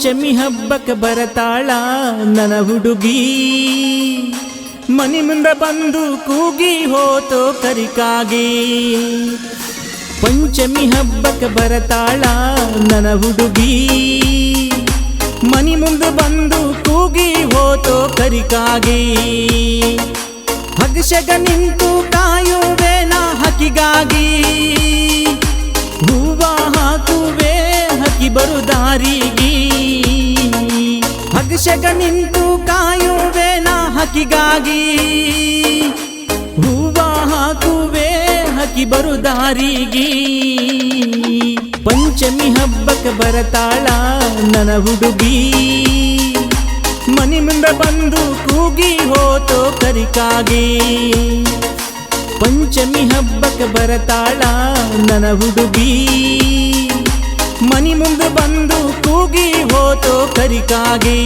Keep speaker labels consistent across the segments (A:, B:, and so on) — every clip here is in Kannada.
A: ಪಂಚಮಿ ಹಬ್ಬಕ್ಕೆ ಬರತಾಳ ನನ್ನ ಹುಡುಗಿ. ಮನಿ ಮುಂದೆ ಬಂದು ಕೂಗಿ ಹೋತೋ ಕರಿಕಾಗಿ. ಪಂಚಮಿ ಹಬ್ಬಕ್ಕೆ ಬರತಾಳ ನನ್ನ ಹುಡುಗಿ. ಮನಿ ಮುಂದ ಬಂದು ಕೂಗಿ ಹೋತೋ ಕರಿಕಾಗಿ. ಹಗಶಗ ನಿಂತು ಕಾಯುವೇನ ಹಕ್ಕಿಗಾಗಿ. ಹೂವ ಹಾಕುವೆ ಹಕ್ಕಿ ಬರು ದಾರಿಗೆ ಹಗಶಗ ನಿಂತು ಕಾಯುವೇನ ಹಕ್ಕಿಗಾಗಿ. ಹೂವ ಹಾಕುವೆ ಹಕ್ಕಿ ಬರು ದಾರಿಗೆ ಪಂಚಮಿ ಹಬ್ಬಕ ಬರತಾಳ ನನ್ನ ಹುಡುಗಿ. ಮನಿ ಮುಂದೆ ಬಂದು ಕೂಗಿ ಹೋತೋ ಕರಿಕಾಗಿ. ಪಂಚಮಿ ಹಬ್ಬಕ ಬರತಾಳ ನನ್ನ ಹುಡುಗಿ. ಮನಿ ಮುಂದೆ ಬಂದು ಕೂಗಿ ಹೋತೋ ಕರಿಕಾಗಿ.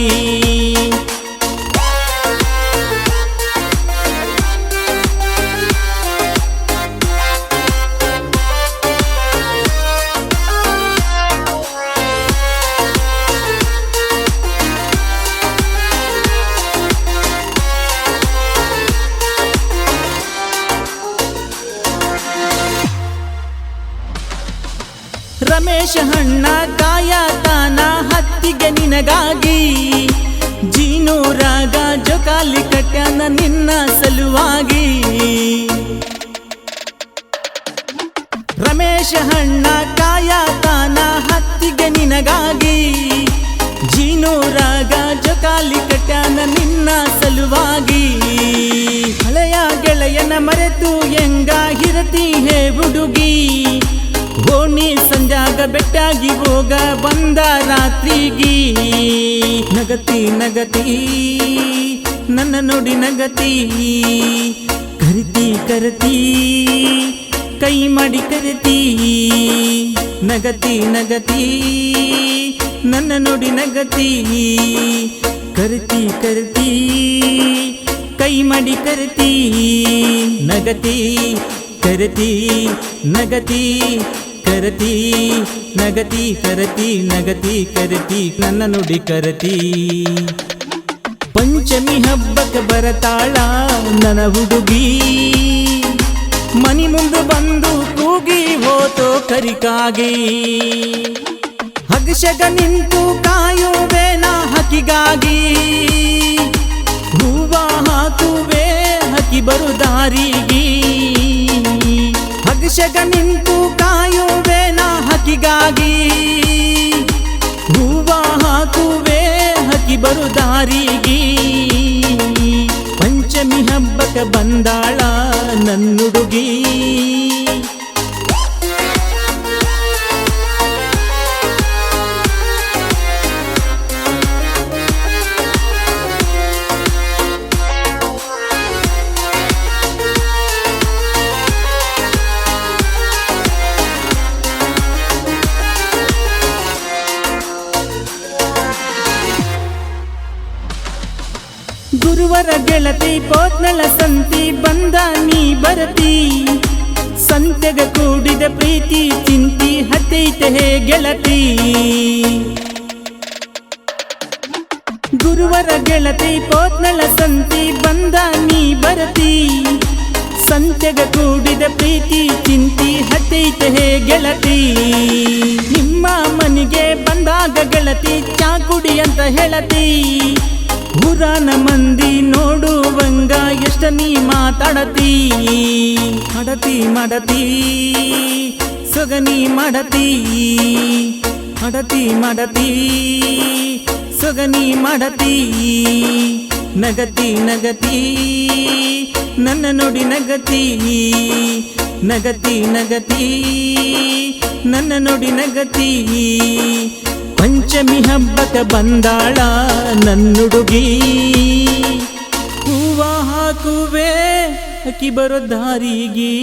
A: ರಮೇಶ ಹಣ್ಣ ಕಾಯ ತಾನ ಹತ್ತಿಗೆ ನಿನಗಾಗಿ. ಜೀನು ರಾಗ ಜೊಕಾಲಿ ಕಟ್ಯಾನ ನಿನ್ನ ಸಲುವಾಗಿ. ರಮೇಶ ಹಣ್ಣ ಕಾಯ ತಾನ ಹತ್ತಿಗೆ ನಿನಗಾಗಿ. ಜೀನು ರಾಗ ಜೊಕಾಲಿ ಕಟ್ಯಾನ ನಿನ್ನ ಸಲುವಾಗಿ. ಹಳೆಯ ಗೆಳೆಯನ ಮರೆತು ಎಂಗ ಹಿರತಿ ಹೇ ಹುಡುಗಿ. ಓಣಿ ಸಂಜಾಗ ಬೆಟ್ಟಾಗಿ ಹೋಗ ಬಂದ ರಾತ್ರಿಗಿ. ನಗತಿ ನಗತಿ, ನನ್ನ ನೋಡಿ ನಗತಿ. ಕರಿತಿ, ಕರತಿ, ಕೈ ಮಾಡಿ ಕರಿತಿ. ನಗತಿ ನಗತಿ, ನನ್ನ ನೋಡಿ ನಗತಿ. ಕರಿತಿ ಕರಿತಿ, ಕೈ ಮಾಡಿ ಕರಿತಿ. ನಗತಿ ಕರಿತಿ, ನಗತಿ ಕರತಿ, ನಗತಿ ಕರತಿ ನಗತಿ, ಕರತಿ, ನನ್ನ ನುಡಿ ಕರತಿ. ಪಂಚಮಿ ಹಬ್ಬಕ್ಕೆ ಬರತಾಳ ನನ ಹುಡುಗಿ. ಮನಿ ಮುಂದೆ ಬಂದು ಕೂಗಿ ಹೋತೋ ಕರಿಕಾಗಿ. ಹಗಶಗ ನಿಂತು ಕಾಯುವೇನ ಹಕ್ಕಿಗಾಗಿ. ಹೂವ ಹಾಕುವೆ ಹಕ್ಕಿ ಬರು ದಾರಿಗೆ ಹಗಶಗ ನಿಂತು ಕಾಯುವೇನ ಹಕ್ಕಿಗಾಗಿ ಹೂವ ಹಾಕುವೆ ಹಕ್ಕಿ ಬರು ದಾರಿಗೆ. ಪಂಚಮಿ ಹಬ್ಬಕ್ಕೆ ಬಂದಾಳ ನನ್ನುಡುಗಿ. ಗುರುವರ ಗೆಳತಿ ಪೋತ್ನಳ ಸಂತಿ, ಬಂದ ನೀ ಬರತಿ. ಸಂತೆಗ ಕೂಡಿದ ಪ್ರೀತಿ, ಚಿಂತಿ ಹತ್ತೈತೆ ಹೇ ಗೆಳತಿ. ಗುರುವರ ಗೆಳತಿ ಪೋತ್ನಳ ಸಂತಿ, ಬಂದ ನೀ ಬರತಿ. ಸಂತೆಗ ಕೂಡಿದ ಪ್ರೀತಿ, ಚಿಂತಿ ಹತ್ತೈತೆ ಹೇ ಗೆಳತಿ. ನಿಮ್ಮ ಮನೆಗೆ ಬಂದಾಗ ಗೆಳತಿ, ಚಾ ಕುಡಿ ಅಂತ ಹೇಳತಿ. ಊರಾನ ಮಂದಿ ನೋಡುವಂಗ ಎಷ್ಟ ನೀ ಮಾತಾಡತಿ? ಮಡತಿ ಮಡತಿ, ಸೊಗನಿ ಮಡತಿ ಮಡತಿ ಮಡತಿ, ಸೊಗನಿ ಮಡತಿ, ನಗತಿ ನಗತಿ, ನನ್ನ ನೋಡಿ ನಗತಿ ನಗತಿ ನಗತಿ, ನನ್ನ ನೋಡಿ ನಗತಿ ಪಂಚಮಿ ಹಬ್ಬಕ್ಕೆ ಬಂದಾಳ ನನ್ನುಡುಗಿ. ಹೂವ ಹಾಕುವೆ ಅಕ್ಕಿ ಬರೋ ದಾರಿಗೆ.